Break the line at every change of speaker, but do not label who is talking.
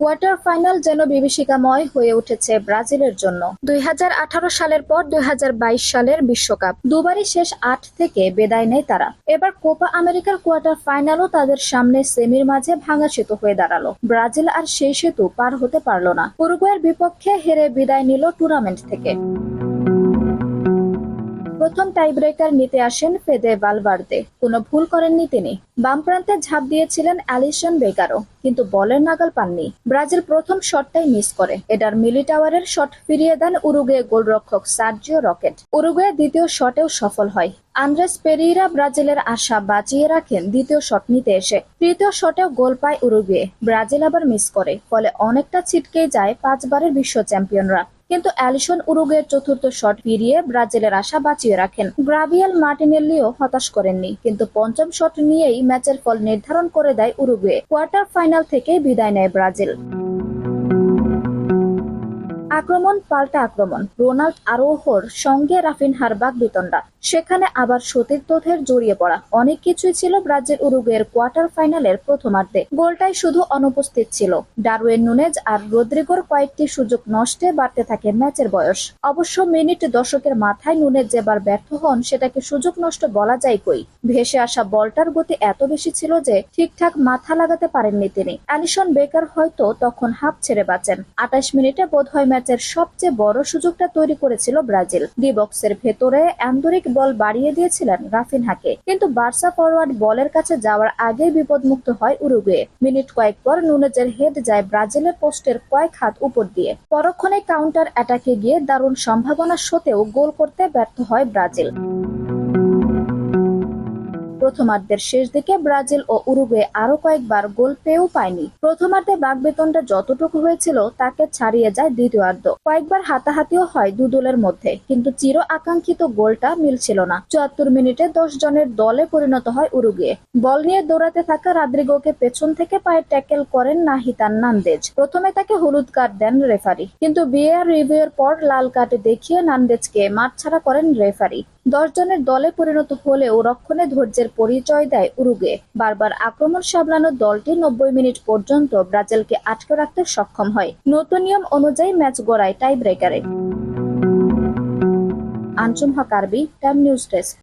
Quarter final যেন বিভীষিকাময় হয়ে উঠেছে ব্রাজিলের জন্য। দুই হাজার আঠারো সালের পর দুই হাজার বাইশ সালের বিশ্বকাপ। দুবারই শেষ আট থেকে বেদায় নেয় তারা। এবার কোপা আমেরিকার কোয়ার্টার ফাইনালও তাদের সামনে সেমির মাঝে ভাঙা সেতু হয়ে দাঁড়াল। ব্রাজিল আর সেই সেতু পার হতে পারল না। উরুগুয়ের বিপক্ষে হেরে বিদায় নিল টুর্নামেন্ট থেকে। প্রথম টাইব্রেকার নিতে আসেন ফেদে বালভার্দে কোনো ভুল করেননি তিনি। বাম প্রান্তে ঝাঁপ দিয়েছিলেন অ্যালিসন বেকারও কিন্তু বলের নাগাল পাননি। ব্রাজিল প্রথম শটটাই মিস করে। এডার মিলি টাওয়ারের শট ফিরিয়ে দেন উরুগুয়ে গোলরক্ষক সার্জিও রকেট। উরুগুয়ে দ্বিতীয় শটেও সফল হয়। আন্দ্রেস পেরিরা ব্রাজিলের আশা বাঁচিয়ে রাখেন দ্বিতীয় শট নিতে এসে। তৃতীয় শটেও গোল পায় উরুগুয়ে। ব্রাজিল আবার মিস করে, ফলে অনেকটা ছিটকে যায় পাঁচবারের বিশ্ব চ্যাম্পিয়নরা। কিন্তু অ্যালিসন উরুগের চতুর্থ শট ফিরিয়ে ব্রাজিলের আশা বাঁচিয়ে রাখেন। গ্রাভিয়াল মার্টিনেল্লিও হতাশ করেননি, কিন্তু পঞ্চম শট নিয়েই ম্যাচের ফল নির্ধারণ করে দেয় উরুগুয়ে। কোয়ার্টার ফাইনাল থেকে বিদায় নেয় ব্রাজিল। আক্রমণ পাল্টা আক্রমণ। রোনাল্ড আরোহর সঙ্গে রাফিন বাগ বিতণ্ডা। সেখানে আবার সতীর্থদের জড়িয়ে পড়া। অনেক কিছুই ছিল ব্রাজিল উরুগুয়ের কোয়ার্টার ফাইনালের প্রথমার্ধে। গোলটাই শুধু অনুপস্থিত ছিল। ডারওয়েন নুনেজ আর রদ্রিগোর কয়েকটি সুযোগ নষ্টে বাড়তে থাকে ম্যাচের বয়স। অবশ্য মিনিট দশকের মাথায় নুনেজ যেবার ব্যর্থ হন, সেটাকে সুযোগ নষ্ট বলা যায় কই? ভেসে আসা বলটার গতি এত বেশি ছিল যে ঠিকঠাক মাথা লাগাতে পারেননি তিনি। অ্যালিসন বেকার হয়তো তখন হাফ ছেড়ে বাঁচেন। আঠাশ মিনিটে বোধহয় ম্যাচের সবচেয়ে বড় সুযোগটা তৈরি করেছিল ব্রাজিল। ডি বক্সের ভেতরে অ্যান্দরিক বল বাড়িয়ে দিয়েছিলেন রাফিনহাকে। কিন্তু বার্সা ফরওয়ার্ড বলের কাছে যাওয়ার আগেই বিপদমুক্ত হয় উরুগুয়ে। মিনিট কয়েক পর নুনেজের হেড যায় ব্রাজিলের পোস্টের কয়েক হাত উপর দিয়ে। পরক্ষণে কাউন্টার অ্যাটাকে গিয়ে দারুণ সম্ভাবনা সত্ত্বেও গোল করতে ব্যর্থ হয় ব্রাজিল। প্রথমার্ধের শেষ দিকে ব্রাজিল ও উরুগুয়ে আরও কয়েকবার গোল পেয়েও পায়নি। প্রথমার্ধে বাগবেতনটা যতটুকু হয়েছিল, তাকে ছাড়িয়ে যায় দ্বিতীয়ার্ধ। কয়েকবার হাতাহাতিও হয় দুদলের মধ্যে, কিন্তু চির আকাঙ্ক্ষিত গোলটা মিলছিল না। চুয়াত্তর মিনিটে দশ জনের দলে পরিণত হয় উরুগুয়ে। বল নিয়ে দৌড়াতে থাকা রাদ্রিগোকে পেছন থেকে পায়ে ট্যাকেল করেন নাহিতান নান্দেজ। প্রথমে তাকে হলুদ কার্ড দেন রেফারি, কিন্তু বিএআর রিভিউর পর লাল কার্ড দেখিয়ে নান্দেজকে মাঠ ছাড়া করেন রেফারি। দশ জনের দলে পরিণত হলেও রক্ষণে ধৈর্যের পরিচয় দেয় উরুগে বারবার আক্রমণ সামলানো দলটি নব্বই মিনিট পর্যন্ত ব্রাজিলকে আটকে রাখতে সক্ষম হয়। নতুন নিয়ম অনুযায়ী ম্যাচ গড়ায় টাই ব্রেকারে আঞ্চুম হক, আরবি, টাইম নিউজ ডেস্ক।